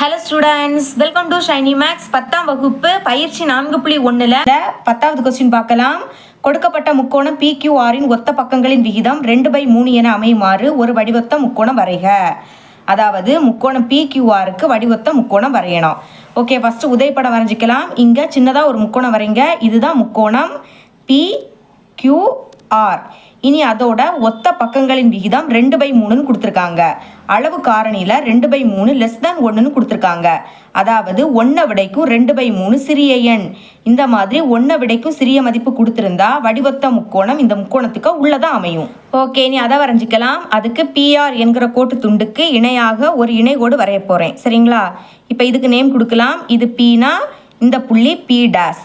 Hello students welcome to Shiny Max பத்தாம் வகுப்பு பயிற்சி நான்கு புள்ளி ஒன்றில் பத்தாவது கொஸ்டின் பார்க்கலாம். கொடுக்கப்பட்ட முக்கோணம் பிக்யூஆரின் ஒத்த பக்கங்களின் விகிதம் ரெண்டு பை மூணு என அமையுமாறு ஒரு வடிவத்த முக்கோணம் வரைக. அதாவது முக்கோணம் பிக்யூஆருக்கு வடிவத்த முக்கோணம் வரையணும். ஓகே ஃபஸ்ட்டு உதயப்படம் வரைஞ்சிக்கலாம். இங்கே சின்னதாக ஒரு முக்கோணம் வரைங்க. இதுதான் முக்கோணம் பி ஆர். இனி அதோட ஒத்த பக்கங்களின் விகிதம் ரெண்டு பை மூணுன்னு கொடுத்துருக்காங்க. அளவு காரணியில் ரெண்டு பை மூணு லெஸ் தேன் ஒன்றுன்னு கொடுத்துருக்காங்க. அதாவது ஒன்றை விடைக்கும் ரெண்டு பை மூணு சிறிய எண். இந்த மாதிரி ஒன்றை விடைக்கும் சிறிய மதிப்பு கொடுத்துருந்தா வடிவத்த முக்கோணம் இந்த முக்கோணத்துக்கு உள்ளதான் அமையும். ஓகே நீ அதை வரைஞ்சிக்கலாம். அதுக்கு பிஆர் என்கிற கோட்டு துண்டுக்கு இணையாக ஒரு இணைகோடு வரைய போகிறேன் சரிங்களா? இப்போ இதுக்கு நேம் கொடுக்கலாம். இது பீனா இந்த புள்ளி பி டேஸ்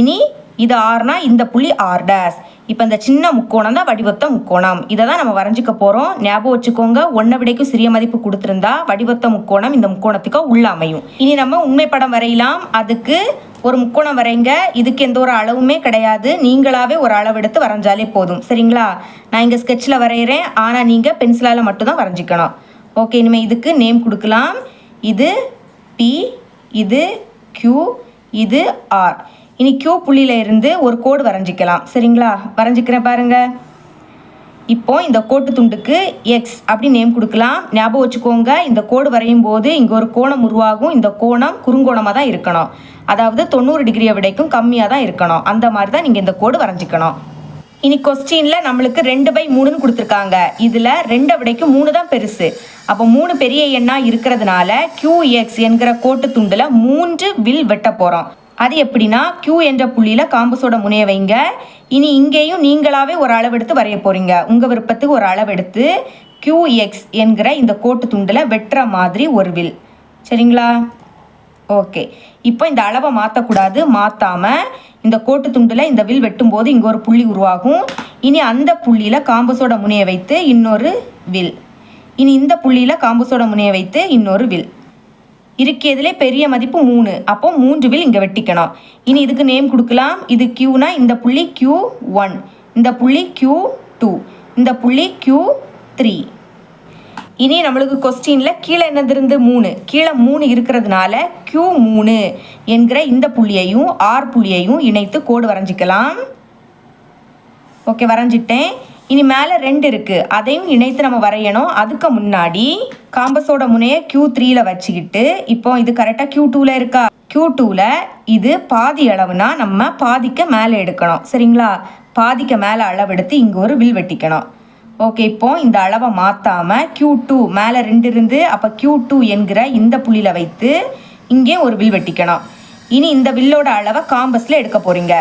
இனி இது ஆர்னா இந்த புள்ளி ஆர் டேஸ் இப்போ இந்த சின்ன முக்கோணம் தான் வடிவத்த முக்கோணம். இதை தான் நம்ம வரைஞ்சிக்க போகிறோம் ஞாபகம் வச்சுக்கோங்க ஒன்றை விடைக்கும் சிறிய மதிப்பு கொடுத்துருந்தா வடிவத்த முக்கோணம் இந்த முக்கோணத்துக்கு உள்ள அமையும். இனி நம்ம உண்மை படம் வரையலாம். அதுக்கு ஒரு முக்கோணம் வரைங்க. இதுக்கு எந்த ஒரு அளவுமே கிடையாது. நீங்களாவே ஒரு அளவு எடுத்து வரைஞ்சாலே போதும். சரிங்களா? நான் இங்கே ஸ்கெட்சில் வரைகிறேன் ஆனால் நீங்கள் பென்சிலால் மட்டும்தான் வரைஞ்சிக்கணும். ஓகே இனிமேல் இதுக்கு நேம் கொடுக்கலாம். இது பி இது கியூ இது ஆர் இனி கியூ புள்ளியில் இருந்து ஒரு கோடு வரைஞ்சிக்கலாம். சரிங்களா? வரைஞ்சிக்கிறேன் பாருங்க. இப்போ இந்த கோட்டு துண்டுக்கு எக்ஸ் அப்படி நேம் கொடுக்கலாம். ஞாபகம் வச்சுக்கோங்க இந்த கோடு வரையும் போது இங்கே ஒரு கோணம் உருவாகும். இந்த கோணம் குறுங்கோணமாக தான் இருக்கணும். அதாவது தொண்ணூறு டிகிரியை விடைக்கும் கம்மியாக தான் இருக்கணும். அந்த மாதிரி தான் நீங்கள் இந்த கோடு வரைஞ்சிக்கணும். இனி கொஸ்டினில் நம்மளுக்கு ரெண்டு பை மூணுன்னு கொடுத்துருக்காங்க. இதில் ரெண்டை விடைக்கு மூணு தான் பெருசு. அப்போ மூணு பெரிய எண்ணாக இருக்கிறதுனால கியூஎக்ஸ் என்கிற கோட்டு துண்டில் மூன்று வில் வெட்ட போகிறோம் அது எப்படின்னா க்யூ என்ற புள்ளியில் காம்பஸோட முனைய வைங்க. இனி இங்கேயும் நீங்களாவே ஒரு அளவு எடுத்து வரைய போகிறீங்க உங்கள் விருப்பத்துக்கு ஒரு அளவு எடுத்து QX என்கிற இந்த கோட்டு துண்டில் வெட்டுற மாதிரி ஒரு வில். சரிங்களா? ஓகே. இப்போ இந்த அளவை மாற்றக்கூடாது மாற்றாமல் இந்த கோட்டு துண்டில் இந்த வில் வெட்டும்போது இங்கே ஒரு புள்ளி உருவாகும். இனி அந்த புள்ளியில் காம்பஸோட முனையை வைத்து இன்னொரு வில். இனி இந்த புள்ளியில் காம்பஸோட முனையை வைத்து இன்னொரு வில். இருக்கிறதுலே பெரிய மதிப்பு மூணு. அப்போ மூன்று வில் இங்கே வெட்டிக்கணும். இனி இதுக்கு நேம் கொடுக்கலாம். இது கியூனா இந்த புள்ளி கியூ ஒன் இந்த புள்ளி கியூ டூ இந்த புள்ளி கியூ த்ரீ இனி நம்மளுக்கு கொஸ்டினில் கீழே என்னது இருந்து மூணு. கீழே மூணு இருக்கிறதுனால க்யூ மூணு என்கிற இந்த புள்ளியையும் ஆர் புள்ளியையும் இணைத்து கோடு வரைஞ்சிக்கலாம். ஓகே வரைஞ்சிட்டேன். இனி மேலே ரெண்டு இருக்குது அதையும் இணைத்து நம்ம வரையணும். அதுக்கு முன்னாடி காம்பஸோட முனையை க்யூ த்ரீல வச்சுக்கிட்டு இப்போ இது கரெக்டாக க்யூ டூவில் இருக்கா? க்யூ டூவில் இது பாதி அளவுனா நம்ம பாதிக்க மேலே எடுக்கணும். சரிங்களா? பாதிக்க மேலே அளவெடுத்து இங்கே ஒரு வில் வெட்டிக்கணும். ஓகே இப்போ இந்த அளவை மாற்றாமல் க்யூ டூ மேலே ரெண்டு இருந்து அப்போ க்யூ டூ என்கிற இந்த புள்ளியில் வைத்து இங்கே ஒரு வில் வெட்டிக்கணும். இனி இந்த வில்லோட அளவை காம்பஸில் எடுக்க போகிறீங்க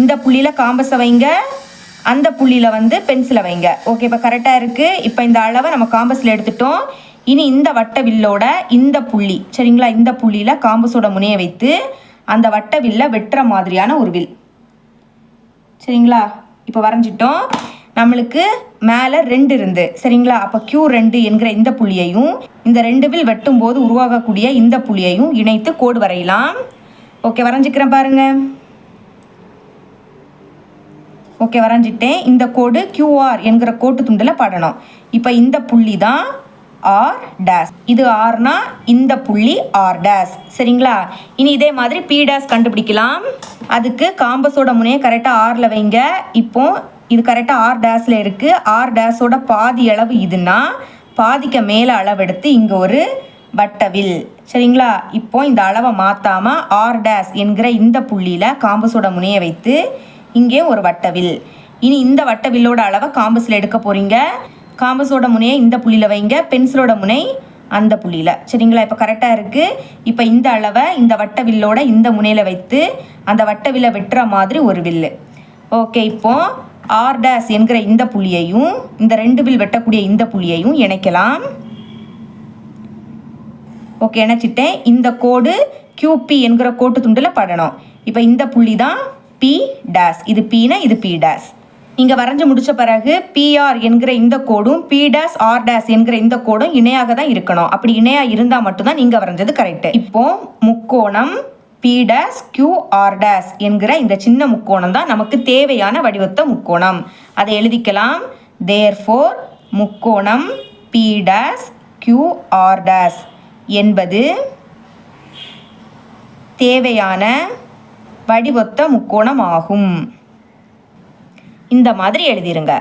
இந்த புள்ளியில் காம்பஸை வைங்க. அந்த புள்ளியில் வந்து பென்சிலை வைங்க. ஓகே இப்போ கரெக்டாக இருக்குது இப்போ இந்த அளவை நம்ம காம்பஸில் எடுத்துட்டோம். இனி இந்த வட்ட வில்லோட இந்த புள்ளி சரிங்களா? இந்த புள்ளியில் காம்பஸோட முனையை வைத்து அந்த வட்ட வில்லை வெட்டுற மாதிரியான ஒரு வில். சரிங்களா? இப்போ வரைஞ்சிட்டோம். நம்மளுக்கு மேலே ரெண்டு இருந்து சரிங்களா? அப்போ கியூ ரெண்டு என்கிற இந்த புள்ளியையும் இந்த ரெண்டு வில் வெட்டும் போது உருவாகக்கூடிய இந்த புள்ளியையும் இணைத்து கோடு வரையலாம். ஓகே வரைஞ்சிக்கிறேன் பாருங்கள் ஓகே வரைஞ்சிட்டேன். இந்த கோடு கியூஆர் என்கிற கோட்டு துண்டில் படணும். இப்போ இந்த புள்ளி தான் ஆர் டேஸ் இது ஆர்னா இந்த புள்ளி ஆர் டேஸ் சரிங்களா? இனி இதே மாதிரி பி டேஸ் கண்டுபிடிக்கலாம். அதுக்கு காம்பஸோட முனையை கரெக்டாக ஆரில் வைங்க. இப்போ இது கரெக்டாக ஆர் டேஸில் இருக்குது ஆர் டேஸோட பாதி அளவு இதுன்னா பாதிக்க மேலே அளவெடுத்து இங்கே ஒரு வட்டவில். சரிங்களா? இப்போ இந்த அளவை மாற்றாமல் ஆர் டேஸ் என்கிற இந்த புள்ளியில் காம்பஸோட முனையை வைத்து இங்கே ஒரு வட்டவில் இனி இந்த வட்டவில்லோட அளவை காம்பஸில் எடுக்க போகிறீங்க காம்பஸோட முனையை இந்த புள்ளியில் வைங்க. பென்சிலோட முனை அந்த புள்ளியில். சரிங்களா? இப்போ கரெக்டாக இருக்குது இப்போ இந்த அளவை இந்த வட்ட வில்லோட இந்த முனையில் வைத்து அந்த வட்ட வில்லை வெட்டுற மாதிரி ஒரு வில்லு. ஓகே இப்போது ஆர் டேஸ் என்கிற இந்த புள்ளியையும் இந்த ரெண்டு வில் வெட்டக்கூடிய இந்த புள்ளியையும் இணைக்கலாம். ஓகே இணைச்சிட்டேன். இந்த கோடு கியூபி என்கிற கோட்டு துண்டில் படணும். இப்போ இந்த புள்ளி தான் பி டேஸ் இது பீனா இது பி டேஸ் இங்கே வரைஞ்சு முடிச்ச பிறகு பிஆர் என்கிற இந்த கோடும் பி டேஸ் ஆர் டேஸ் என்கிற இந்த கோடும் இணையாக தான் இருக்கணும். அப்படி இணையாக இருந்தால் மட்டும்தான் நீங்கள் வரைஞ்சது கரெக்டு இப்போ முக்கோணம் P dash Q R dash என்கிற இந்த சின்ன முக்கோணம் தான் நமக்கு தேவையான வடிவத்த முக்கோணம். அதை எழுதிக்கலாம். தேர் ஃபோர் முக்கோணம் P dash Q R dash என்பது தேவையான வடிவொத்த முக்கோணம் ஆகும் இந்த மாதிரி எழுதிருங்க.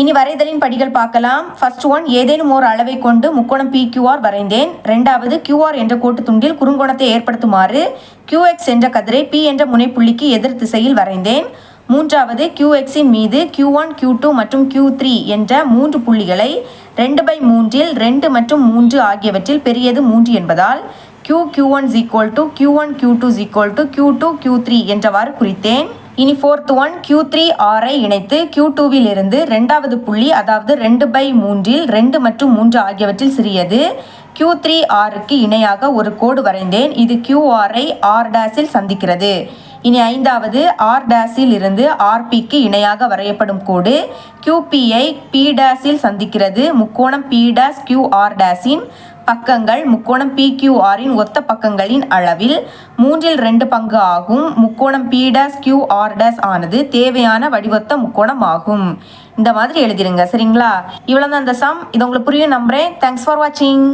இனி வரைதலின் படிகள் பார்க்கலாம். ஃபர்ஸ்ட் ஒன் ஏதேனும் ஒரு அளவை கொண்டு முக்கோணம் பி கியூஆர் வரைந்தேன். ரெண்டாவது கியூஆர் என்ற கோட்டு துண்டில் குறுங்கோணத்தை ஏற்படுத்துமாறு கியூஎக்ஸ் என்ற கதிரை பி என்ற முனைப்புள்ளிக்கு எதிர் திசையில் வரைந்தேன். மூன்றாவது கியூஎக்ஸின் மீது கியூ ஒன் கியூ டூ மற்றும் Q3 என்ற மூன்று புள்ளிகளை ரெண்டு பை மூன்றில் ரெண்டு மற்றும் மூன்று ஆகியவற்றில் பெரியது மூன்று என்பதால் Q Q1 is one to Q1 Q2 to equal to Q2 Q3 என்றவாறு குறித்தேன். இனி ஃபோர்த் ஒன் Q த்ரீ ஆரை இணைத்து Q டூவில் இருந்து ரெண்டாவது புள்ளி அதாவது ரெண்டு பை மூன்றில் ரெண்டு மற்றும் மூன்று ஆகியவற்றில் சிறியது. Q த்ரீ ஆருக்கு இணையாக ஒரு கோடு வரைந்தேன். இது QR-ஐ R டேஸில் சந்திக்கிறது. இனி ஐந்தாவது ஆர் டேஸில் இருந்து ஆர்பிக்கு இணையாக வரையப்படும் கோடு QP-ஐ டேஸில் சந்திக்கிறது. முக்கோணம் P டேஸ் QR டேஸின் பக்கங்கள் முக்கோணம் PQRின் ஒத்த பக்கங்களின் அளவில் மூன்றில் ரெண்டு பங்கு ஆகும். முக்கோணம் பி டேஸ் QR டேஸ் ஆனது தேவையான வடிவொத்த முக்கோணம் ஆகும் இந்த மாதிரி எழுதிருங்க சரிங்களா? இவ்வளோ தான் அந்த சம் இது உங்களுக்கு புரியும் நம்புறேன். தேங்க்ஸ் ஃபார் வாட்சிங்